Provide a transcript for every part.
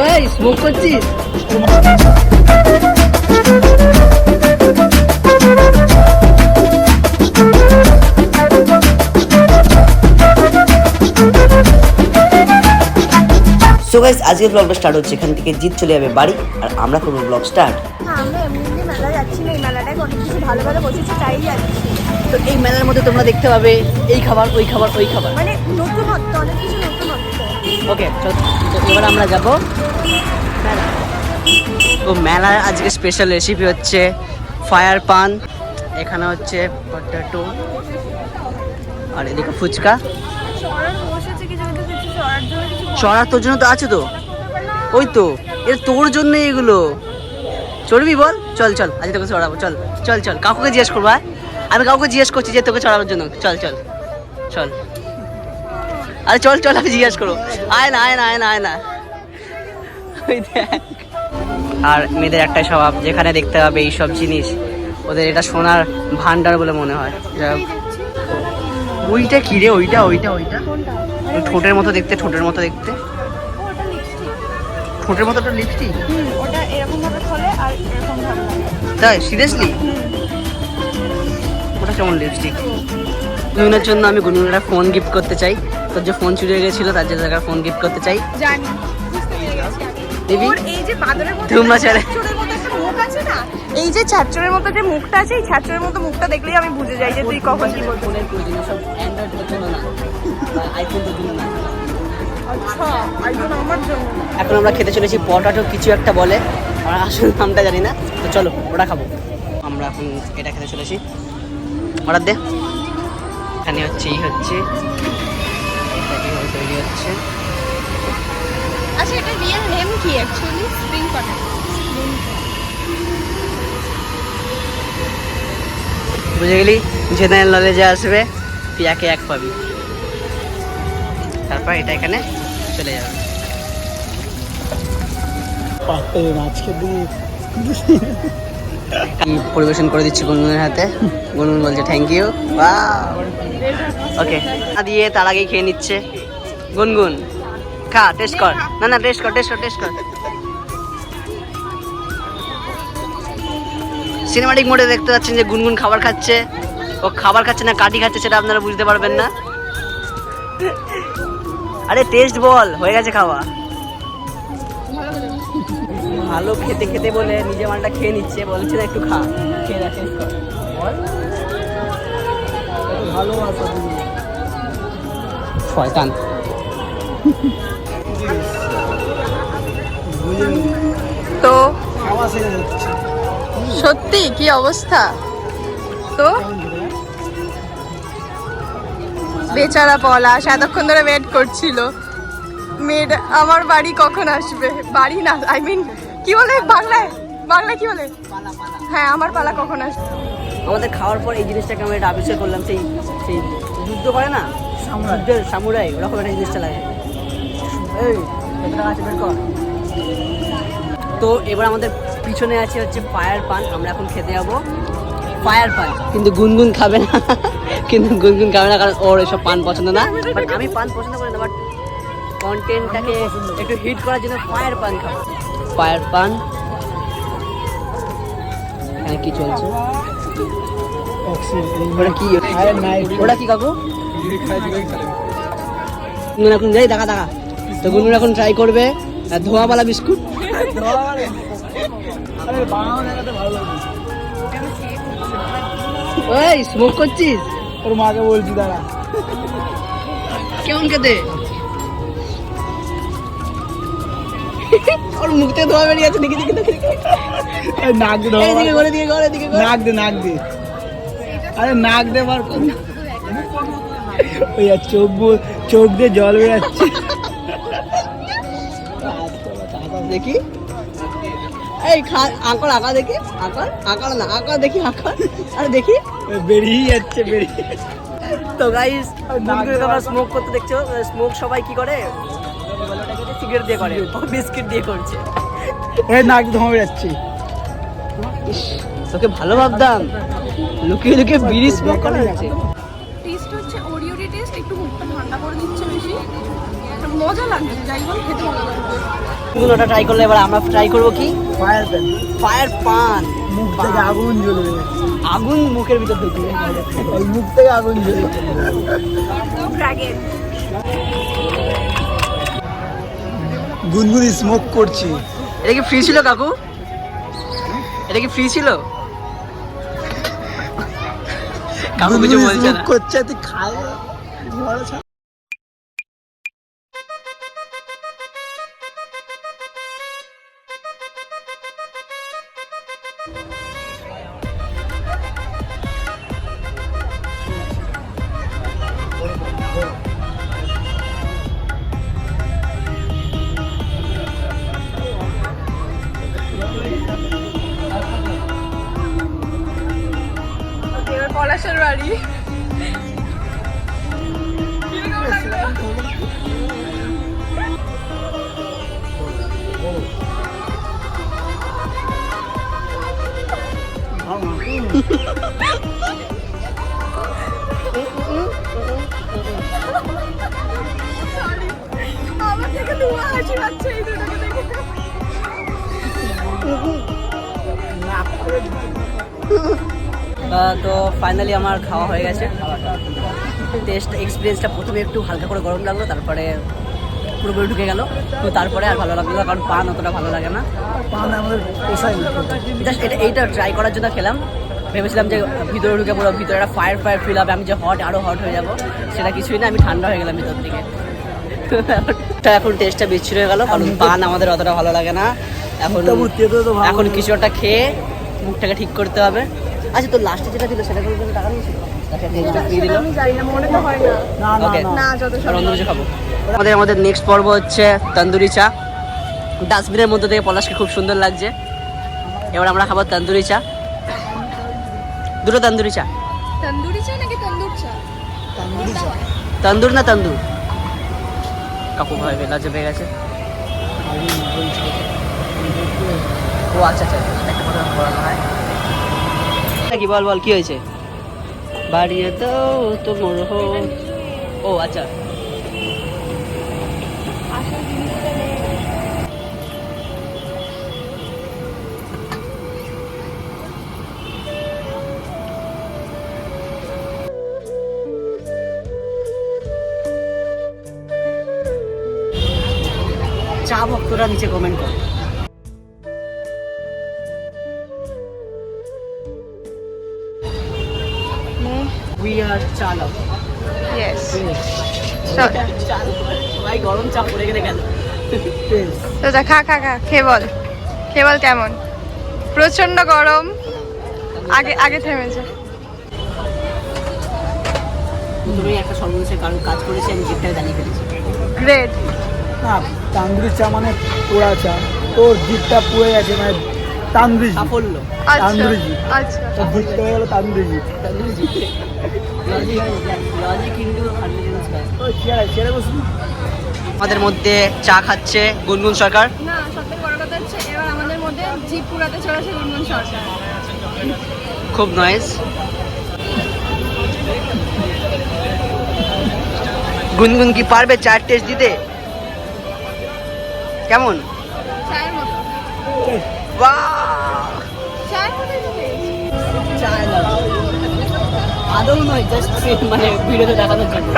ওই স্মোক করছিস? So guys আজকের ব্লগটা স্টার্ট হচ্ছে এখান থেকে জিত চলে যাবে বাড়ি আর আমরা করব ব্লগ স্টার্ট আমরা এমনি এমনি মেলা যাচ্ছি না এই মেলাটায় অনেক কিছু ভালো ভালো বসেছে তাই যাচ্ছি। তো এই মেলার মধ্যে তোমরা দেখতে পাবে এই খাবার ওই খাবার ওই খাবার। মানে নতুনত্ব অনেক কিছু নতুনত্ব। ওকে চল। এবার আমরা যাব তো মেলার আজকে স্পেশাল রেসিপি হচ্ছে ফায়ার পান এখানে হচ্ছে পটেটো আর এদিকে ফুচকা। জন্য তোর জন্য তো আছে তো। ওই তো এটা তোর জন্য এগুলো। চড়বি বল? চল চল আজ তোকে চড়াবো, চল চল চল, কাকুকে জিজ্ঞেস করব? আমি কাউকে জিজ্ঞেস করছি যে তোকে চড়ানোর জন্য। চল চল চল। আরে চল চল আমি জিজ্ঞেস করো আয় না আয় না আয় না আয় না। আর মেয়েদের একটাই স্বভাব যেখানে দেখতে পাবে এইসব জিনিস ওদের এটা সোনার ভান্ডার বলে মনে হয়। যাই হোক। ওইটা কি রে? ওইটা ওইটা ওইটা? ঠোঁটের মতো দেখতে ঠোঁটের মতো দেখতে। ঠোঁটের মতো একটা লিপস্টিক হুম ওটা এরকম ভাবে খোলে আর এরকম ভাবে তাই? সিরিয়াসলি ওটা কেমন লিপস্টিক গুনগুনের জন্য আমি গুনগুনের ফোন গিফট করতে চাই। তোর যে ফোন চুরি হয়ে গেছিল তার জন্য একটা ফোন গিফট করতে চাই। জানি বুঝতে পেরে গেছি আমি। এই যে বাদরের মতো আছে না এই যে ছাচ্চরের মতো যে মুখটা আছে এই ছাচ্চরের মতো মুখটা দেখলেই আমি বুঝে যাই যে তুই কখন কি বলছিস। ফোনের প্রয়োজন সব অ্যান্ড্রয়েড জন্য না। আইফোন জন্য না। আচ্ছা এখন আমরা খেতে চলেছি পটাটো কিছু একটা বলে। আমার আসল নামটা জানি না তো চলো ওটা খাব। আমরা এখন এটা খেতে চলেছি। অর্ডার দে। এখানে হচ্ছে এই হচ্ছে কীভাবে তৈরি হচ্ছে আচ্ছা এটা রিয়েল নেম কি অ্যাকচুয়ালি স্প্রিং পটেটো বুঝে গেলি? জেনারেল নলেজে আসবে তুই একে এক পাবি। তারপর এটা এখানে চলে যাবে। আমি পরিবেশন করে দিচ্ছি গুনগুনের হাতে। গুনগুন বলছে থ্যাংক ইউ ওকে দিয়ে তার আগেই খেয়ে নিচ্ছে। গুনগুন, খা টেস্ট কর। না না টেস্ট কর টেস্ট কর টেস্ট কর। সিনেমাটিক মোডে দেখতে পাচ্ছেন যে গুনগুন খাবার খাচ্ছে। ও খাবার খাচ্ছে না কাটি খাচ্ছে সেটা আপনারা বুঝতে পারবেন না। আরে টেস্ট বল, হয়ে গেছে খাওয়া। ভালো খেতে খেতে বলে নিজে মালটা খেয়ে নিচ্ছে বলছে না একটু খা খেয়ে দেখ ভালো শয়তান। তো সত্যি কি অবস্থা? তো? বেচারা পলাশ এতক্ষণ ধরে ওয়েট করছিল। মেয়েটা আমার বাড়ি কখন আসবে? বাড়ি না আই মিন কি বলে? বাংলায়? বাংলায় কি বলে? হ্যাঁ আমার পালা কখন আসবে? আমাদের খাওয়ার পর এই জিনিসটাকে আমরা একটা আবিষ্কার করলাম সেই সেই যুদ্ধ করে না? যুদ্ধের সামুরাই ওরকম একটা জিনিসটা লাগে। এই তো এবার আমাদের পিছনে আছে হচ্ছে ফায়ার পান আমরা এখন খেতে যাব। ফায়ার পান কিন্তু গুনগুন খাবে না। কিন্তু গুনগুন খাবে না কারণ ওর এসব পান পছন্দ না। বাট আমি পান পছন্দ করি কন্টেন্টটাকে একটু হিট করার জন্য ফায়ার পান খাব। ফায়ার পান এখানে কি চলছে? ওটা কি? ওটা কি কাকু? এখন যাই দেখা দেখা। তো গুনগুন এখন ট্রাই করবে। ধোঁয়াওয়ালা বিস্কুট। ওই স্মোক করছিস? ওর মাকে বলছি দাঁড়া। কেমন খেতে? ওর মুখ থেকে ধোয়া বেরিয়ে আছে দেখি দেখি দেখি। নাক দে এইদিকে করে দিকে করে দিকে নাক দে নাক দে। আরে নাক দে বার কর। ওই চোখ চোখ দিয়ে জল বেরাচ্ছে। দেখি। এই আঁকড় আঁকা দেখি। আঁকড় আঁকড় না আঁকড় দেখি আঁকড়। আরে দেখি। বেরিয়ে যাচ্ছে বেরিয়ে। তো গাইস তোমরা স্মোক করতে দেখছ স্মোক সবাই কি করে? সিগারেট দিয়ে করে ও বিস্কিট দিয়ে করছে। ওই নাক ধোঁয়া বেরাচ্ছে। ইস, তোকে ভালো ভাবতাম। লুকিয়ে লুকিয়ে বিড়ি স্মোক করা হচ্ছে টেস্ট হচ্ছে ওরিওরি টেস্ট একটু মুখটা ঠান্ডা করে দিচ্ছে বেশি। মজা লাগছে যাই বল খেতে মজা লাগছে। ওটা ট্রাই করলে এবার আমরা ট্রাই করব কি? ফায়ার প্যান ফায়ার পান মুখ থেকে আগুন জ্বলবে আগুন মুখের ভিতর ঢুকবে মুখ থেকে আগুন জ্বলবে গুনগুনি স্মোক করছি। এটা কি ফ্রি ছিল কাকু? এটা কি ফ্রি ছিল? কাকু কিছু বলছে না। করছে তুই খায় তো ফাইনালি আমার খাওয়া হয়ে গেছে। টেস্ট এক্সপিরিয়েন্সটা প্রথমে একটু হালকা করে গরম লাগল তারপরে পুরোপুরি ঢুকে গেল। তো তারপরে আর ভালো লাগল কারণ পান অতটা ভালো লাগে না। পান আমাদের জাস্ট এটা এইটা ট্রাই করার জন্য খেলাম। ভেবেছিলাম যে ভিতরে ঢুকে পুরো ভিতরে একটা ফায়ার ফায়ার ফিল হবে আমি যে হট আরও হট হয়ে যাব। সেটা কিছুই না আমি ঠান্ডা হয়ে গেলাম ভিতর থেকে তো এখন টেস্টটা বিচ্ছিন্ন হয়ে গেল কারণ পান আমাদের অতটা ভালো লাগে না। এখন এখন কিছু একটা খেয়ে মুখটাকে ঠিক করতে হবে। আচ্ছা তো লাস্টে যেটা ছিল সেটা কিন্তু টাকা নিয়েছিল? দিল মনে হয় আমাদের আমাদের নেক্সট পর্ব হচ্ছে তন্দুরি চা। ডাস্টবিনের মধ্যে থেকে পলাশকে খুব সুন্দর লাগছে। এবার আমরা খাব তন্দুরি চা। দুটো তন্দুরি চা। তন্দুরি চা নাকি তন্দুর চা? তন্দুর না তন্দুর? কাকু ভাই বেলা চেপে গেছে। ও আচ্ছা আচ্ছা একটা কথা হয়। কি বল বল কি হয়েছে? বাড়িয়ে দাও তোমার হো ও আচ্ছা। চা ভক্তরা নিচে কমেন্ট করো। উই আর চা লাভ ইয়েস ভাই গরম চা পড়ে গেলে গেল তো যা খা খা খা খেয়ে বল। খেয়ে বল কেমন? প্রচণ্ড গরম। আগে আগে থেমেছে তুমি একটা সর্বশেষে কারণ কাজ করেছি আমি জিপটাকে দাঁড়িয়ে ফেলেছি। গ্রেট না তান্দুরি চা মানে পোড়া চা। তোর জিপটা পুড়ে গেছে মানে তান্দুরি সাফল্য। আচ্ছা তান্দুরি জি। আচ্ছা। তান্দুরি বসুন আমাদের মধ্যে চা খাচ্ছে গুনগুন সরকার। না সবথেকে বড় কথা হচ্ছে এবার আমাদের মধ্যে জিপ পুরাতে চলেছে গুনগুন সরকার। খুব নয়েজ গুনগুন কি পারবে চার টেস্ট দিতে? কেমন? চায়ের মতো। বাহ! চায়ের আদৌ নয় জাস্ট মানে ভিডিওতে দেখানোর জন্য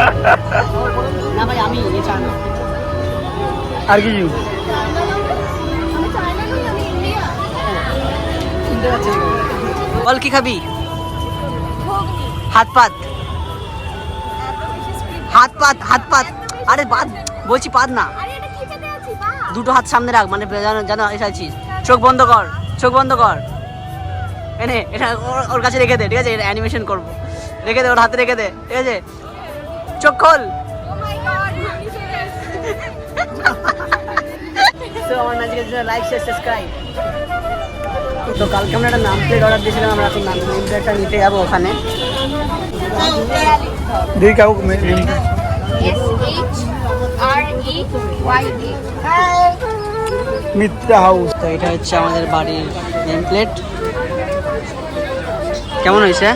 না ভাই, আমি এ চা না আর। শুনতে পাচ্ছি বল, কি খাবি হাত পাত। হাত পাত হাত পাত আরে বাদ, বলছি পাত না। দুটো হাত সামনে রাখ মানে জানো জানো এসেছিস চোখ বন্ধ কর, চোখ বন্ধ কর এনে এটা ওর- ওর কাছে রেখে দে ঠিক আছে? এটা অ্যানিমেশন করব। রেখে দে ওর হাতে রেখে দে ঠিক আছে? চোখ খোল। লাইক শেয়ার সাবস্ক্রাইব তো কালকে আমরা একটা নাম প্লেট অর্ডার দিয়েছিলাম আমরা এখন নাম প্লেটটা নিতে যাব ওখানে। দেখি মে- নেম- মিত্রা হাউস। তো এটা হচ্ছে আমাদের বাড়ির নেম প্লেট কেমন হয়েছে?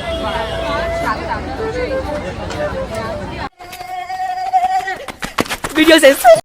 ভিডিও শেষ।